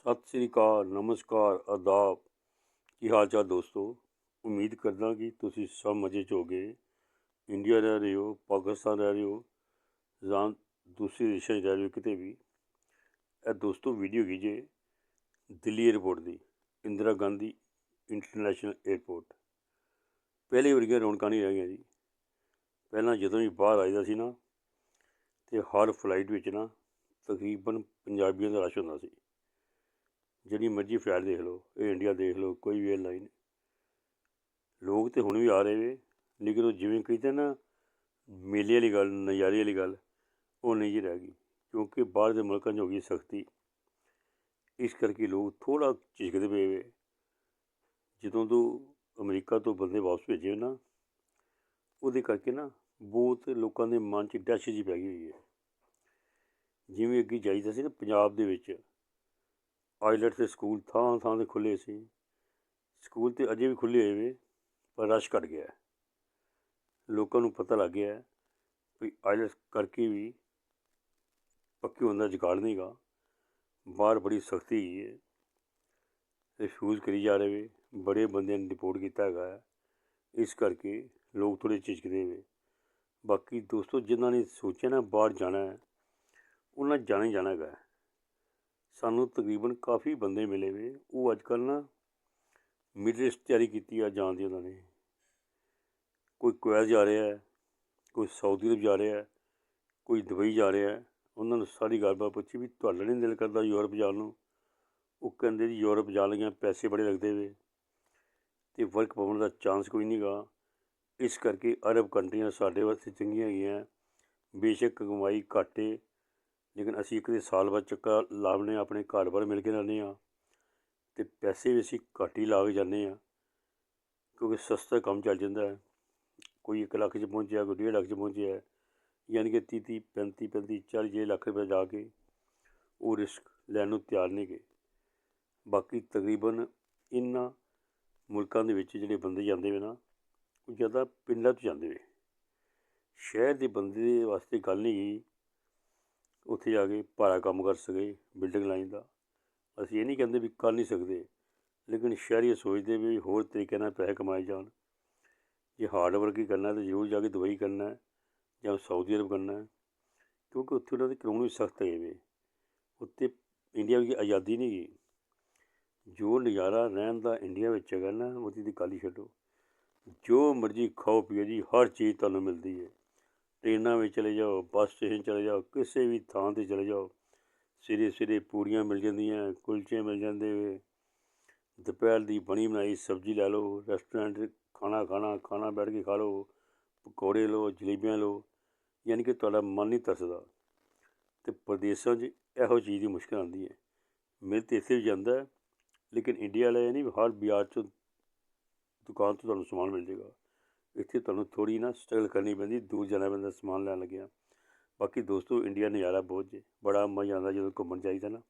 ਸਤਿ ਸ੍ਰੀ ਅਕਾਲ, ਨਮਸਕਾਰ, ਆਦਾਬ। ਕੀ ਹਾਲ ਚਾਲ ਦੋਸਤੋ? ਉਮੀਦ ਕਰਦਾ ਕਿ ਤੁਸੀਂ ਸਭ ਮਜ਼ੇ 'ਚ ਹੋਗੇ। ਇੰਡੀਆ ਰਹਿ ਰਹੇ ਹੋ, ਪਾਕਿਸਤਾਨ ਰਹਿ ਰਹੇ ਹੋ, ਜਾਂ ਦੂਸਰੇ ਦੇਸ਼ਾਂ 'ਚ ਰਹਿ ਰਹੇ ਹੋ ਕਿਤੇ ਵੀ। ਇਹ ਦੋਸਤੋ ਵੀਡੀਓ ਹੈਗੀ ਜੇ ਦਿੱਲੀ ਏਅਰਪੋਰਟ ਦੀ, ਇੰਦਰਾ ਗਾਂਧੀ ਇੰਟਰਨੈਸ਼ਨਲ ਏਅਰਪੋਰਟ। ਪਹਿਲੇ ਵਰਗੀਆਂ ਰੌਣਕਾਂ ਨਹੀਂ ਰਹਿ ਗਈਆਂ ਜੀ। ਪਹਿਲਾਂ ਜਦੋਂ ਵੀ ਬਾਹਰ ਆਈਦਾ ਸੀ ਨਾ, ਤੇ ਹਰ ਫਲਾਈਟ ਵਿੱਚ ਨਾ ਤਕਰੀਬਨ ਪੰਜਾਬੀਆਂ ਦਾ ਰਸ਼ ਹੁੰਦਾ ਸੀ। ਜਿਹੜੀ ਮਰਜ਼ੀ ਫਲਾਈਟ ਦੇਖ ਲਓ, ਇਹ ਇੰਡੀਆ ਦੇਖ ਲਓ, ਕੋਈ ਵੀ ਏਅਰਲਾਈਨ ਲੋਕ ਤੇ ਹੁਣ ਵੀ ਆ ਰਹੇ ਵੇ, ਲੇਕਿਨ ਉਹ ਜਿਵੇਂ ਕਹਿੰਦੇ ਨਾ, ਮੇਲੇ ਵਾਲੀ ਗੱਲ, ਨਜ਼ਾਰੇ ਵਾਲੀ ਗੱਲ, ਉਹ ਨਹੀਂ ਜੀ ਰਹਿ ਗਈ, ਕਿਉਂਕਿ ਬਾਹਰ ਦੇ ਮੁਲਕਾਂ 'ਚ ਹੋ ਗਈ ਸਖਤੀ। ਇਸ ਕਰਕੇ ਲੋਕ ਥੋੜ੍ਹਾ ਝਿਜਕਦੇ ਪਏ ਵੇ। ਜਦੋਂ ਤੋਂ ਅਮਰੀਕਾ ਤੋਂ ਬੰਦੇ ਵਾਪਸ ਭੇਜੇ ਨਾ, ਉਹਦੇ ਕਰਕੇ ਨਾ ਬਹੁਤ ਲੋਕਾਂ ਦੇ ਮਨ 'ਚ ਡੈਸ਼ ਜੀ ਪੈ ਗਈ ਹੋਈ ਹੈ। ਜਿਵੇਂ ਅੱਗੇ ਜਾਈਦਾ ਸੀ ਨਾ, ਪੰਜਾਬ ਦੇ ਵਿੱਚ ਆਈਲੈਟ 'ਤੇ ਸਕੂਲ ਥਾਂ ਥਾਂ 'ਤੇ ਖੁੱਲ੍ਹੇ ਸੀ। ਸਕੂਲ ਤੇ ਅਜੇ ਵੀ ਖੁੱਲ੍ਹੇ ਹੋਏ ਵੇ ਪਰ ਰਸ਼ ਘਟ ਗਿਆ ਲੋਕਾਂ ਨੂੰ ਪਤਾ ਲੱਗ ਗਿਆ ਵੀ ਆਈਲੈਟਸ ਕਰਕੇ ਵੀ ਪੱਕੀ ਹੁੰਦਾ ਜੁਗਾੜ ਨਹੀਂਗਾ। ਬਾਹਰ ਬੜੀ ਸਖਤੀ ਹੈਗੀ ਹੈ। ਰਿਫਿਊਜ਼ ਕਰੀ ਜਾ ਰਹੇ ਵੇ ਬੜੇ ਬੰਦਿਆਂ ਨੇ ਰਿਪੋਰਟ ਕੀਤਾ ਹੈਗਾ ਇਸ ਕਰਕੇ ਲੋਕ ਥੋੜ੍ਹੇ ਝਿਜਕਦੇ ਵੇ ਬਾਕੀ ਦੋਸਤੋ, ਜਿਨ੍ਹਾਂ ਨੇ ਸੋਚਿਆ ਨਾ ਬਾਹਰ ਜਾਣਾ ਹੈ, ਉਹਨਾਂ ਜਾਣਾ ਹੀ ਜਾਣਾ ਹੈਗਾ ਸਾਨੂੰ ਤਕਰੀਬਨ ਕਾਫੀ ਬੰਦੇ ਮਿਲੇ ਵੇ। ਉਹ ਅੱਜ ਕੱਲ੍ਹ ਨਾ ਮਿਡਲ ਈਸਟ ਤਿਆਰੀ ਕੀਤੀ ਆ ਜਾਣ ਦੀ ਉਹਨਾਂ ਨੇ। ਕੋਈ ਕੁਵੈਤ ਜਾ ਰਿਹਾ ਹੈ, ਕੋਈ ਸਾਊਦੀ ਅਰਬ ਜਾ ਰਿਹਾ ਹੈ, ਕੋਈ ਦੁਬਈ ਜਾ ਰਿਹਾ ਹੈ। ਉਹਨਾਂ ਨੂੰ ਸਾਰੀ ਗੱਲਬਾਤ ਪੁੱਛੀ ਵੀ ਤੁਹਾਡਾ ਨਹੀਂ ਦਿਲ ਕਰਦਾ ਯੂਰਪ ਜਾਣ ਨੂੰ? ਉਹ ਕਹਿੰਦੇ ਜੀ ਯੂਰਪ ਜਾਣ ਲੱਗਿਆਂ ਪੈਸੇ ਬੜੇ ਲੱਗਦੇ ਵੇ ਤੇ ਵਰਕ ਪਾਉਣ ਦਾ ਚਾਂਸ ਕੋਈ ਨਹੀਂਗਾ ਇਸ ਕਰਕੇ ਅਰਬ ਕੰਟਰੀਆਂ ਸਾਡੇ ਵਾਸਤੇ ਚੰਗੀਆਂ ਹੈਗੀਆਂ। ਬੇਸ਼ੱਕ ਕਮਾਈ ਘਾਟੇ ਲੇਕਿਨ ਅਸੀਂ ਇੱਕ ਦੇ ਸਾਲ ਬਾਅਦ ਚੱਕਾ ਲਾਉਣੇ ਆਪਣੇ ਘਰ ਬਾਰ ਮਿਲ ਕੇ ਲਾਉਂਦੇ ਹਾਂ ਤੇ ਪੈਸੇ ਵੀ ਅਸੀਂ ਘੱਟ ਹੀ ਲਾ ਕੇ ਜਾਂਦੇ ਹਾਂ ਕਿਉਂਕਿ ਸਸਤਾ ਕੰਮ ਚੱਲ ਜਾਂਦਾ ਹੈ। ਕੋਈ 1 ਲੱਖ 'ਚ ਪਹੁੰਚਿਆ, ਕੋਈ 1.5 ਲੱਖ 'ਚ ਪਹੁੰਚਿਆ, ਯਾਨੀ ਕਿ 30 30 35 35 40 40 ਲੱਖ ਰੁਪਏ ਜਾ ਕੇ ਉਹ ਰਿਸਕ ਲੈਣ ਨੂੰ ਤਿਆਰ ਨਹੀਂ ਗਏ ਬਾਕੀ ਤਕਰੀਬਨ ਇਹਨਾਂ ਮੁਲਕਾਂ ਦੇ ਵਿੱਚ ਜਿਹੜੇ ਬੰਦੇ ਜਾਂਦੇ ਵੇ ਨਾ, ਉਹ ਜ਼ਿਆਦਾ ਪਿੰਡਾਂ ਤੋਂ ਜਾਂਦੇ ਵੇ। ਸ਼ਹਿਰ ਦੇ ਬੰਦੇ ਦੇ ਵਾਸਤੇ ਗੱਲ ਨਹੀਂ ਗਈ ਉੱਥੇ ਜਾ ਕੇ ਭਾਰਾ ਕੰਮ ਕਰ ਸਕੇ ਬਿਲਡਿੰਗ ਲਾਈਨ ਦਾ। ਅਸੀਂ ਇਹ ਨਹੀਂ ਕਹਿੰਦੇ ਵੀ ਕਰ ਨਹੀਂ ਸਕਦੇ, ਲੇਕਿਨ ਸ਼ਹਿਰੀ ਸੋਚਦੇ ਵੀ ਹੋਰ ਤਰੀਕੇ ਨਾਲ ਪੈਸੇ ਕਮਾਏ ਜਾਣ। ਜੇ ਹਾਰਡ ਵਰਕ ਹੀ ਕਰਨਾ ਤਾਂ ਜ਼ਰੂਰ ਜਾ ਕੇ ਦੁਬਈ ਕਰਨਾ ਹੈ ਜਾਂ ਸਾਊਦੀ ਅਰਬ ਕਰਨਾ ਹੈ, ਕਿਉਂਕਿ ਉੱਥੇ ਉਹਨਾਂ ਦੇ ਕਾਨੂੰਨ ਵੀ ਸਖਤ ਹੈਗੇ ਵੇ ਉੱਥੇ ਇੰਡੀਆ ਵਿੱਚ ਆਜ਼ਾਦੀ ਨਹੀਂ ਗਈ ਜੋ ਨਜ਼ਾਰਾ ਰਹਿਣ ਦਾ ਇੰਡੀਆ ਵਿੱਚ ਹੈਗਾ ਨਾ, ਉਹਦੀ ਦੀ ਗੱਲ ਹੀ ਛੱਡੋ। ਜੋ ਮਰਜ਼ੀ ਖਾਓ ਪੀਓ ਜੀ, ਹਰ ਚੀਜ਼ ਤੁਹਾਨੂੰ ਮਿਲਦੀ ਹੈ। ਟ੍ਰੇਨਾਂ ਵਿੱਚ ਚਲੇ ਜਾਓ, ਬੱਸ ਸਟੇਸ਼ਨ ਚਲੇ ਜਾਓ, ਕਿਸੇ ਵੀ ਥਾਂ 'ਤੇ ਚਲੇ ਜਾਓ ਸਵੇਰੇ ਸਵੇਰੇ ਪੂੜੀਆਂ ਮਿਲ ਜਾਂਦੀਆਂ, ਕੁਲਚੇ ਮਿਲ ਜਾਂਦੇ ਵੇ ਦੁਪਹਿਰ ਦੀ ਬਣੀ ਬਣਾਈ ਸਬਜ਼ੀ ਲੈ ਲਓ, ਰੈਸਟੋਰੈਂਟ 'ਚ ਖਾਣਾ ਖਾਣਾ ਖਾਣਾ ਬੈਠ ਕੇ ਖਾ ਲਓ, ਪਕੌੜੇ ਲਓ, ਜਲੇਬੀਆਂ ਲਓ, ਯਾਨੀ ਕਿ ਤੁਹਾਡਾ ਮਨ ਨਹੀਂ ਤਰਸਦਾ। ਤੇ ਪ੍ਰਦੇਸ਼ਾਂ 'ਚ ਇਹੋ ਚੀਜ਼ ਦੀ ਮੁਸ਼ਕਲ ਆਉਂਦੀ ਹੈ। ਮਿਲ ਤਾਂ ਇੱਥੇ ਵੀ ਜਾਂਦਾ ਲੇਕਿਨ ਇੰਡੀਆ ਵਾਲੇ ਇਹ ਨਹੀਂ ਵੀ ਹਰ ਬਾਜ਼ਾਰ 'ਚੋਂ ਦੁਕਾਨ ਤੋਂ ਤੁਹਾਨੂੰ ਸਮਾਨ ਮਿਲ ਜਾਏਗਾ। ਇੱਥੇ ਤੁਹਾਨੂੰ ਥੋੜੀ ਨਾ ਸਟਰਗਲ ਕਰਨੀ ਪੈਂਦੀ, ਦੂਰ ਜਾਣਾ ਪੈਂਦਾ, ਸਮਾਨ ਲੈਣ ਲੱਗਿਆ। ਬਾਕੀ ਦੋਸਤੋ ਇੰਡੀਆ ਨਜ਼ਾਰਾ ਬਹੁਤ ਜੇ। ਬੜਾ ਮਜ਼ਾ ਆਉਂਦਾ ਜਦੋਂ ਘੁੰਮਣ ਜਾਈਦਾ ਨਾ।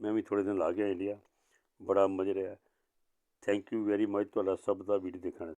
ਮੈਂ ਵੀ ਥੋੜ੍ਹੇ ਦਿਨ ਲਾ ਗਿਆ ਇੰਡੀਆ ਬੜਾ ਮਜ਼ਾ ਰਿਹਾ। ਥੈਂਕ ਯੂ ਵੈਰੀ ਮਚ ਤੁਹਾਡਾ ਸਭ ਦਾ ਵੀਡੀਓ ਦੇਖਣ